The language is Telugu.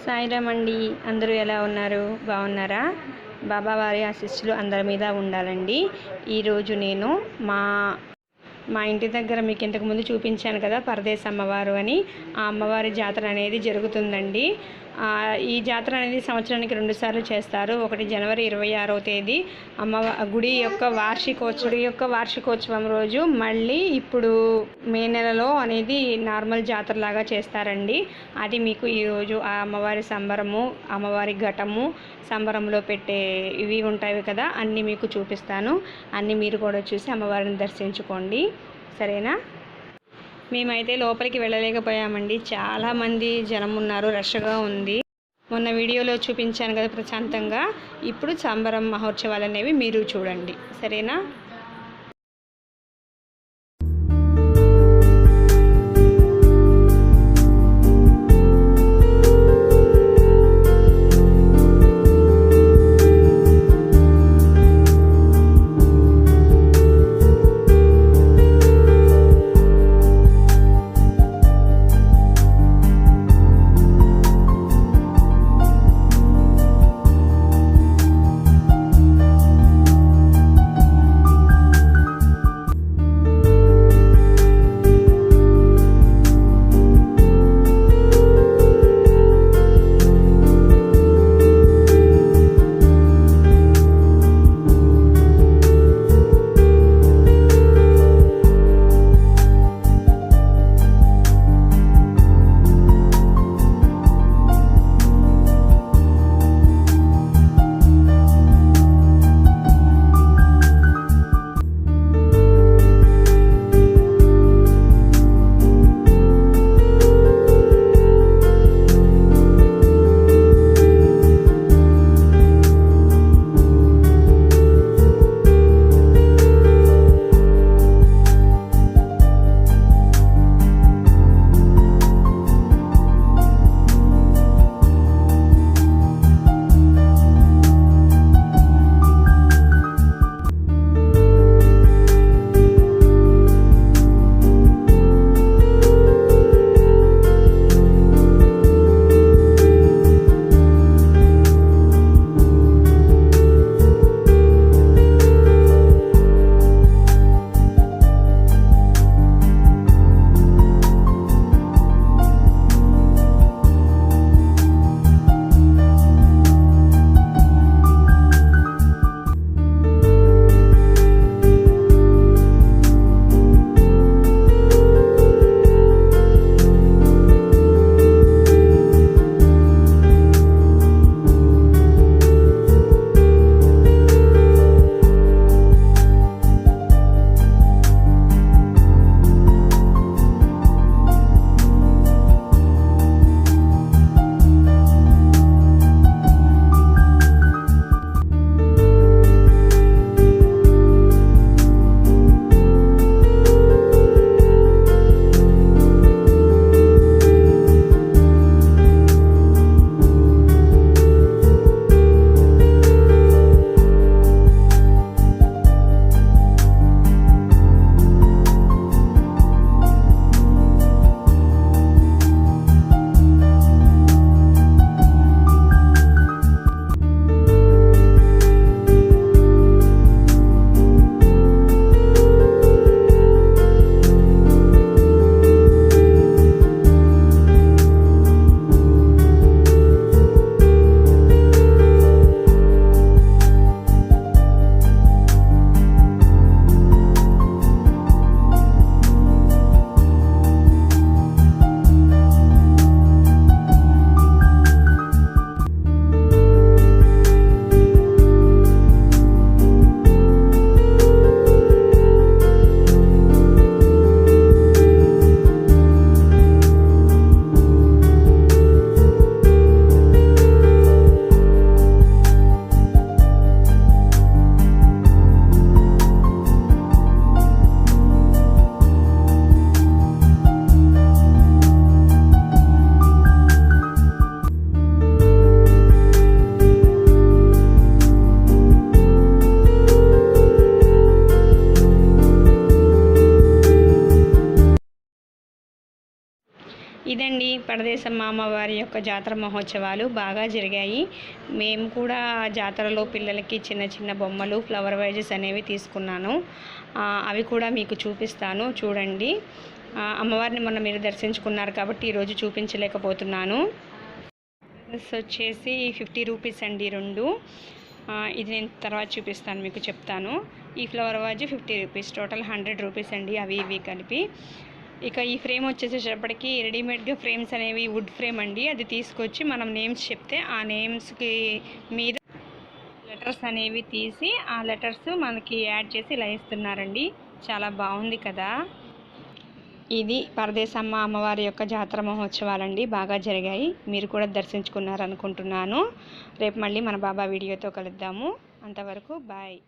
సాయిరామ్ అండి అందరూ ఎలా ఉన్నారు? బాగున్నారా? బాబావారి ఆశిస్సులు అందరి మీద ఉండాలండి. ఈరోజు నేను మా మా ఇంటి దగ్గర మీకు ఇంతకుముందు చూపించాను కదా పరదేశ అమ్మవారు అని. ఆ అమ్మవారి జాతర అనేది జరుగుతుందండి. ఈ జాతర అనేది సంవత్సరానికి రెండు సార్లు చేస్తారు. ఒకటి జనవరి ఇరవై ఆరో తేదీ. అమ్మ గుడి యొక్క వార్షికోత్సవం గుడి యొక్క వార్షికోత్సవం రోజు మళ్ళీ ఇప్పుడు మే నెలలో అనేది నార్మల్ జాతర లాగా చేస్తారండి. అది మీకు ఈరోజు ఆ అమ్మవారి సంబరము అమ్మవారి ఘటము సంబరంలో పెట్టే ఇవి ఉంటాయి కదా అన్నీ మీకు చూపిస్తాను. అన్నీ మీరు కూడా చూసి అమ్మవారిని దర్శించుకోండి. సరేనా? మేమైతే లోపలికి వెళ్ళలేకపోయామండి. చాలామంది జనం ఉన్నారు రష్గా ఉంది. మొన్న వీడియోలో చూపించాను కదా ప్రశాంతంగా. ఇప్పుడు సంబరం మహోత్సవాలు అనేవి మీరు చూడండి. సరేనా? ఇదండి పరదేశమ్మ అమ్మవారి యొక్క జాతర మహోత్సవాలు. బాగా జరిగాయి. మేము కూడా జాతరలో పిల్లలకి చిన్న చిన్న బొమ్మలు ఫ్లవర్ వైజెస్ అనేవి తీసుకున్నాను. అవి కూడా మీకు చూపిస్తాను. చూడండి. అమ్మవారిని మొన్న మీరు దర్శించుకున్నారు కాబట్టి ఈరోజు చూపించలేకపోతున్నాను. వచ్చేసి ఫిఫ్టీ రూపీస్ అండి రెండు. ఇది నేను తర్వాత చూపిస్తాను మీకు చెప్తాను. ఈ flower vase fifty rupees total hundred rupees అండి. అవి ఇవి కలిపి ఇక ఈ ఫ్రేమ్ వచ్చేసేటప్పటికి రెడీమేడ్గా ఫ్రేమ్స్ అనేవి వుడ్ ఫ్రేమ్ అండి. అది తీసుకొచ్చి మనం నేమ్స్ చెప్తే ఆ నేమ్స్కి మీద లెటర్స్ అనేవి తీసి ఆ లెటర్స్ మనకి యాడ్ చేసి ఇలా ఇస్తున్నారండి. చాలా బాగుంది కదా. ఇది పరదేశమ్మ అమ్మవారి యొక్క జాతర మహోత్సవాలండి. బాగా జరిగాయి. మీరు కూడా దర్శించుకున్నారు అనుకుంటున్నాను రేపు మళ్ళీ మన బాబా వీడియోతో కలుద్దాము. అంతవరకు బాయ్.